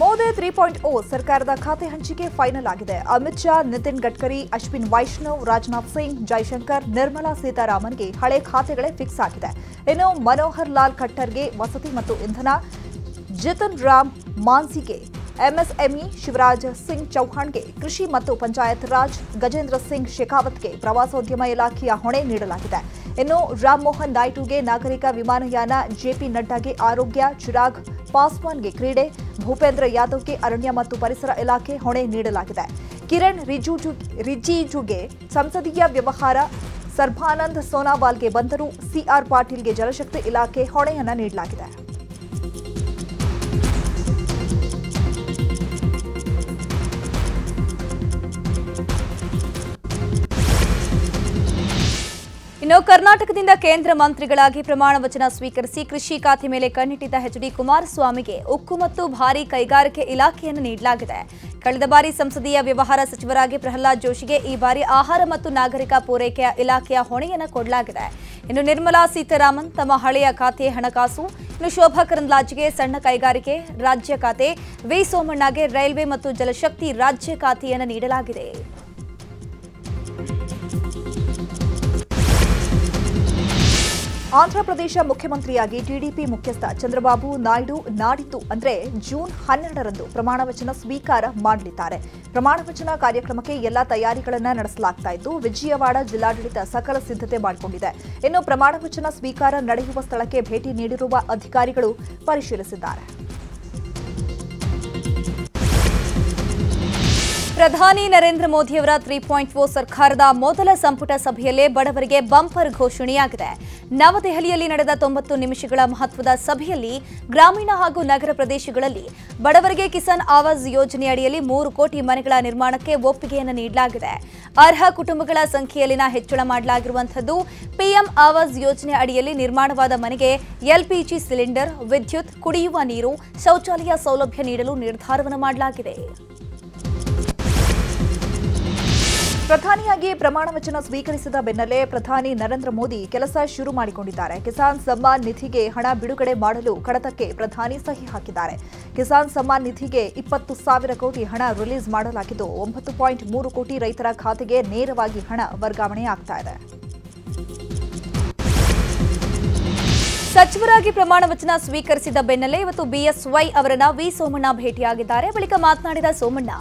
Modi three point ಓ ಸರ್ಕಾರದ ಖಾತೆ ಹಂಚಿಕೆ ಫೈನಲ್ ಆಗಿದೆ ಅಮಿತ್ ಶಾ ನಿತಿನ್ ಗಡ್ಕರಿ ಅಶ್ವಿನ್ ವೈಷ್ಣವ್ ರಾಜನಾಥ್ ಸಿಂಗ್ ಜೈಶಂಕರ್ ನಿರ್ಮಲಾ ಸೀತಾರಾಮನ್ಗೆ ಹಳೆ ಖಾತೆಗಳೇ ಫಿಕ್ಸ್ ಆಗಿದೆ ಇನ್ನು ಮನೋಹರ್ ಲಾಲ್ ಖಟ್ಟರ್ಗೆ ವಸತಿ ಮತ್ತು ಇಂಧನ ಜಿತನ್ ರಾಮ್ ಮಾನ್ಸಿಗೆ ಎಂಎಸ್ಎಂಇ ಶಿವರಾಜ್ ಸಿಂಗ್ ಚೌಹಾಣ್ಗೆ ಕೃಷಿ ಮತ್ತು ಪಂಚಾಯತ್ ರಾಜ್ ಗಜೇಂದ್ರ ಸಿಂಗ್ ಶೆಖಾವತ್ಗೆ ಪ್ರವಾಸೋದ್ಯಮ ಇಲಾಖೆಯ ಹೊಣೆ ನೀಡಲಾಗಿದೆ ಇನ್ನು ರಾಮಮೋಹನ್ ನಾಯ್ಡುಗೆ ನಾಗರಿಕ ವಿಮಾನಯಾನ ಜೆಪಿ ನಡ್ಡಾಗೆ ಆರೋಗ್ಯ ಚಿರಾಗ್ ಪಾಸ್ವಾನ್ಗೆ ಕ್ರೀಡೆ ಭೂಪೇಂದ್ರ ಯಾದವ್ಗೆ ಅರಣ್ಯ ಮತ್ತು ಪರಿಸರ ಇಲಾಖೆ ಹೊಣೆ ನೀಡಲಾಗಿದೆ ಕಿರಣ್ ರಿಜಿಜು ರಿಜಿಜುಗೆ ಸಂಸದೀಯ ವ್ಯವಹಾರ ಸರ್ಬಾನಂದ್ ಸೋನಾವಾಲ್ಗೆ ಬಂದರು ಸಿಆರ್ ಪಾಟೀಲ್ಗೆ ಜಲಶಕ್ತಿ ಇಲಾಖೆ ಹೊಣೆಯನ್ನ ನೀಡಲಾಗಿದೆ ಇನ್ನು ಕರ್ನಾಟಕದಿಂದ ಕೇಂದ್ರ ಮಂತ್ರಿಗಳಾಗಿ ಪ್ರಮಾಣ ವಚನ ಸ್ವೀಕರಿಸಿ ಕೃಷಿ ಖಾತೆ ಮೇಲೆ ಕಣ್ಣಿಟ್ಟಿದ್ದ ಎಚ್ ಡಿ ಕುಮಾರಸ್ವಾಮಿಗೆ ಉಕ್ಕು ಮತ್ತು ಭಾರೀ ಕೈಗಾರಿಕೆ ಇಲಾಖೆಯನ್ನು ನೀಡಲಾಗಿದೆ. ಕಳೆದ ಬಾರಿ ಸಂಸದೀಯ ವ್ಯವಹಾರ ಸಚಿವರಾಗಿ ಪ್ರಹ್ಲಾದ್ ಜೋಶಿಗೆ ಈ ಬಾರಿ ಆಹಾರ ಮತ್ತು ನಾಗರಿಕ ಪೂರೈಕೆಯ ಇಲಾಖೆಯ ಹೊಣೆಯನ್ನು ಕೊಡಲಾಗಿದೆ. ಇನ್ನು ನಿರ್ಮಲಾ ಸೀತಾರಾಮನ್ ತಮ್ಮ ಹಳೆಯ ಖಾತೆ ಹಣಕಾಸು, ಇನ್ನು ಶೋಭಾ ಕರಂದ್ಲಾಜ್ಗೆ ಸಣ್ಣ ಕೈಗಾರಿಕೆ, ರಾಜ್ಯ ಖಾತೆ, ವಿ ಸೋಮಣ್ಣಗೆ ರೈಲ್ವೆ ಮತ್ತು ಜಲಶಕ್ತಿ ರಾಜ್ಯ ಖಾತೆಯನ್ನು ನೀಡಲಾಗಿದೆ. ಆಂಧ್ರಪ್ರದೇಶ ಮುಖ್ಯಮಂತ್ರಿಯಾಗಿ ಟಿಡಿಪಿ ಮುಖ್ಯಸ್ಥ ಚಂದ್ರಬಾಬು ನಾಯ್ಡು ನಾಡಿದ್ದು ಅಂದರೆ ಜೂನ್ ಹನ್ನೆರಡರಂದು ಪ್ರಮಾಣ ವಚನ ಸ್ವೀಕಾರ ಮಾಡಲಿದ್ದಾರೆ. ಪ್ರಮಾಣ ವಚನ ಕಾರ್ಯಕ್ರಮಕ್ಕೆ ಎಲ್ಲಾ ತಯಾರಿಗಳನ್ನು ನಡೆಸಲಾಗ್ತಾ ಇದ್ದು, ವಿಜಯವಾಡ ಜಿಲ್ಲಾಡಳಿತ ಸಕಲ ಸಿದ್ಧತೆ ಮಾಡಿಕೊಂಡಿದೆ. ಇನ್ನು ಪ್ರಮಾಣ ವಚನ ಸ್ವೀಕಾರ ನಡೆಯುವ ಸ್ಥಳಕ್ಕೆ ಭೇಟಿ ನೀಡಿರುವ ಅಧಿಕಾರಿಗಳು ಪರಿಶೀಲಿಸಿದ್ದಾರೆ. ಪ್ರಧಾನಿ ನರೇಂದ್ರ ಮೋದಿಯವರ ತ್ರೀ ಪಾಯಿಂಟ್ ಓ ಸರ್ಕಾರದ ಮೊದಲ ಸಂಪುಟ ಸಭೆಯಲ್ಲೇ ಬಡವರಿಗೆ ಬಂಪರ್ ಘೋಷಣೆಯಾಗಿದೆ. ನವದೆಹಲಿಯಲ್ಲಿ ನಡೆದ ತೊಂಬತ್ತು ನಿಮಿಷಗಳ ಮಹತ್ವದ ಸಭೆಯಲ್ಲಿ ಗ್ರಾಮೀಣ ಹಾಗೂ ನಗರ ಪ್ರದೇಶಗಳಲ್ಲಿ ಬಡವರಿಗೆ ಕಿಸಾನ್ ಆವಾಸ್ ಯೋಜನೆ ಅಡಿಯಲ್ಲಿ ಮೂರು ಕೋಟಿ ಮನೆಗಳ ನಿರ್ಮಾಣಕ್ಕೆ ಒಪ್ಪಿಗೆಯನ್ನು ನೀಡಲಾಗಿದೆ. ಅರ್ಹ ಕುಟುಂಬಗಳ ಸಂಖ್ಯೆಯಲ್ಲಿನ ಹೆಚ್ಚಳ ಮಾಡಲಾಗಿರುವಂಥದ್ದು ಪಿಎಂ ಆವಾಸ್ ಯೋಜನೆ ಅಡಿಯಲ್ಲಿ ನಿರ್ಮಾಣವಾದ ಮನೆಗೆ ಎಲ್ಪಿಜಿ ಸಿಲಿಂಡರ್, ವಿದ್ಯುತ್, ಕುಡಿಯುವ ನೀರು, ಶೌಚಾಲಯ ಸೌಲಭ್ಯ ನೀಡಲು ನಿರ್ಧಾರವನ್ನು ಮಾಡಲಾಗಿದೆ. ಪ್ರಧಾನಿಯಾಗಿ ಪ್ರಮಾಣ ವಚನ ಸ್ವೀಕರಿಸಿದ ಬೆನ್ನಲ್ಲೇ ಪ್ರಧಾನಿ ನರೇಂದ್ರ ಮೋದಿ ಕೆಲಸ ಶುರು ಮಾಡಿಕೊಂಡಿದ್ದಾರೆ. ಕಿಸಾನ್ ಸಮ್ಮಾನ್ ನಿಧಿಗೆ ಹಣ ಬಿಡುಗಡೆ ಮಾಡಲು ಕಡತಕ್ಕೆ ಪ್ರಧಾನಿ ಸಹಿ ಹಾಕಿದ್ದಾರೆ. ಕಿಸಾನ್ ಸಮ್ಮಾನ್ ನಿಧಿಗೆ ಇಪ್ಪತ್ತು ಸಾವಿರ ಕೋಟಿ ಹಣ ರಿಲೀಸ್ ಮಾಡಲಾಗಿದ್ದು, ಒಂಬತ್ತು ಪಾಯಿಂಟ್ ಮೂರು ಕೋಟಿ ರೈತರ ಖಾತೆಗೆ ನೇರವಾಗಿ ಹಣ ವರ್ಗಾವಣೆ ಇದೆ. ಸಚಿವರಾಗಿ ಪ್ರಮಾಣ ವಚನ ಸ್ವೀಕರಿಸಿದ ಬೆನ್ನಲ್ಲೇ ಇವತ್ತು ಬಿಎಸ್ವೈ ಅವರನ್ನ ವಿ ಸೋಮಣ್ಣ ಭೇಟಿಯಾಗಿದ್ದಾರೆ. ಬಳಿಕ ಮಾತನಾಡಿದ ಸೋಮಣ್ಣ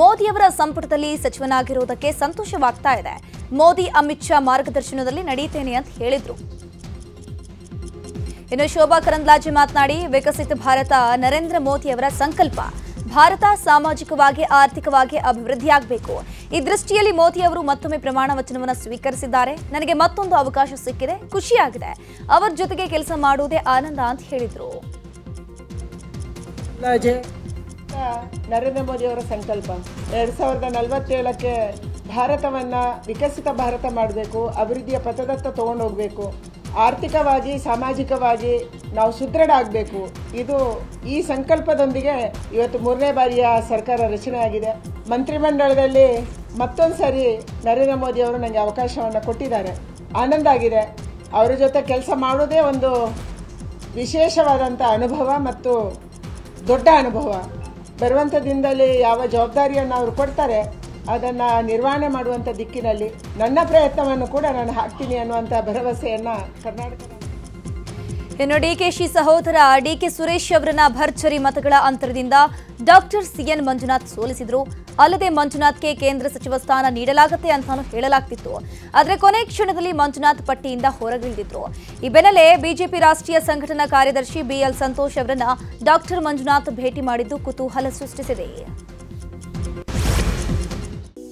ಮೋದಿಯವರ ಸಂಪುಟದಲ್ಲಿ ಸಚಿವನಾಗಿರುವುದಕ್ಕೆ ಸಂತೋಷವಾಗ್ತಾ ಇದೆ. ಮೋದಿ, ಅಮಿತ್ ಶಾ ಮಾರ್ಗದರ್ಶನದಲ್ಲಿ ನಡೆಯುತ್ತೇನೆ ಅಂತ ಹೇಳಿದ್ರು. ಇನ್ನು ಶೋಭಾ ಕರಂದ್ಲಾಜೆ ಮಾತನಾಡಿ, ವಿಕಸಿತ ಭಾರತ ನರೇಂದ್ರ ಮೋದಿಯವರ ಸಂಕಲ್ಪ. ಭಾರತ ಸಾಮಾಜಿಕವಾಗಿ, ಆರ್ಥಿಕವಾಗಿ ಅಭಿವೃದ್ಧಿಯಾಗಬೇಕು. ಈ ದೃಷ್ಟಿಯಲ್ಲಿ ಮೋದಿ ಅವರು ಮತ್ತೊಮ್ಮೆ ಪ್ರಮಾಣ ವಚನವನ್ನು ಸ್ವೀಕರಿಸಿದ್ದಾರೆ. ನನಗೆ ಮತ್ತೊಂದು ಅವಕಾಶ ಸಿಕ್ಕಿದೆ. ಖುಷಿಯಾಗಿದೆ. ಅವರ ಜೊತೆಗೆ ಕೆಲಸ ಮಾಡುವುದೇ ಆನಂದ ಅಂತ ಹೇಳಿದ್ರು. ನರೇಂದ್ರ ಮೋದಿ ಅವರ ಸಂಕಲ್ಪ. ಎರಡ್ ಸಾವಿರದ ನಲವತ್ತೇಳಕ್ಕೆ ಭಾರತವನ್ನು ವಿಕಸಿತ ಭಾರತ ಮಾಡಬೇಕು, ಅಭಿವೃದ್ಧಿಯ ಪಥದತ್ತ ತೊಗೊಂಡೋಗ್ಬೇಕು ಆರ್ಥಿಕವಾಗಿ, ಸಾಮಾಜಿಕವಾಗಿ ನಾವು ಸುದೃಢ ಆಗಬೇಕು ಇದು ಈ ಸಂಕಲ್ಪದೊಂದಿಗೆ ಇವತ್ತು ಮೂರನೇ ಬಾರಿಯ ಸರ್ಕಾರ ರಚನೆ ಆಗಿದೆ. ಮಂತ್ರಿಮಂಡಲದಲ್ಲಿ ಮತ್ತೊಂದು ಸಾರಿ ನರೇಂದ್ರ ಮೋದಿ ಅವರು ನನಗೆ ಅವಕಾಶವನ್ನು ಕೊಟ್ಟಿದ್ದಾರೆ. ಆನಂದ ಆಗಿದೆ. ಅವರ ಜೊತೆ ಕೆಲಸ ಮಾಡೋದೇ ಒಂದು ವಿಶೇಷವಾದಂಥ ಅನುಭವ ಮತ್ತು ದೊಡ್ಡ ಅನುಭವ. ಬರುವಂಥ ದಿನದಲ್ಲಿ ಯಾವ ಜವಾಬ್ದಾರಿಯನ್ನು ಅವರು ಕೊಡ್ತಾರೆ ಅದನ್ನು ನಿರ್ವಹಣೆ ಮಾಡುವಂಥ ದಿಕ್ಕಿನಲ್ಲಿ ನನ್ನ ಪ್ರಯತ್ನವನ್ನು ಕೂಡ ನಾನು ಹಾಕ್ತೀನಿ ಅನ್ನುವಂಥ ಭರವಸೆಯನ್ನು ಕರ್ನಾಟಕ ಇನ್ನು ಡಿಕೆಶಿ ಸಹೋದರ ಡಿಕೆ ಸುರೇಶ್ ಅವರನ್ನ ಭರ್ಜರಿ ಮತಗಳ ಅಂತರದಿಂದ ಡಾಕ್ಟರ್ ಸಿಎನ್ ಮಂಜುನಾಥ್ ಸೋಲಿಸಿದ್ರು. ಅಲ್ಲದೆ ಮಂಜುನಾಥ್ಗೆ ಕೇಂದ್ರ ಸಚಿವ ಸ್ಥಾನ ನೀಡಲಾಗುತ್ತೆ ಅಂತಾನು ಹೇಳಲಾಗ್ತಿತ್ತು. ಆದರೆ ಕೊನೆ ಕ್ಷಣದಲ್ಲಿ ಮಂಜುನಾಥ್ ಪಟ್ಟಿಯಿಂದ ಹೊರಗಿಳಿದಿದ್ರು. ಈ ಬೆನ್ನಲ್ಲೇ ಬಿಜೆಪಿ ರಾಷ್ಟ್ರೀಯ ಸಂಘಟನಾ ಕಾರ್ಯದರ್ಶಿ ಬಿಎಲ್ ಸಂತೋಷ್ ಅವರನ್ನ ಡಾಕ್ಟರ್ ಮಂಜುನಾಥ್ ಭೇಟಿ ಮಾಡಿದ್ದು ಕುತೂಹಲ ಸೃಷ್ಟಿಸಿದೆ.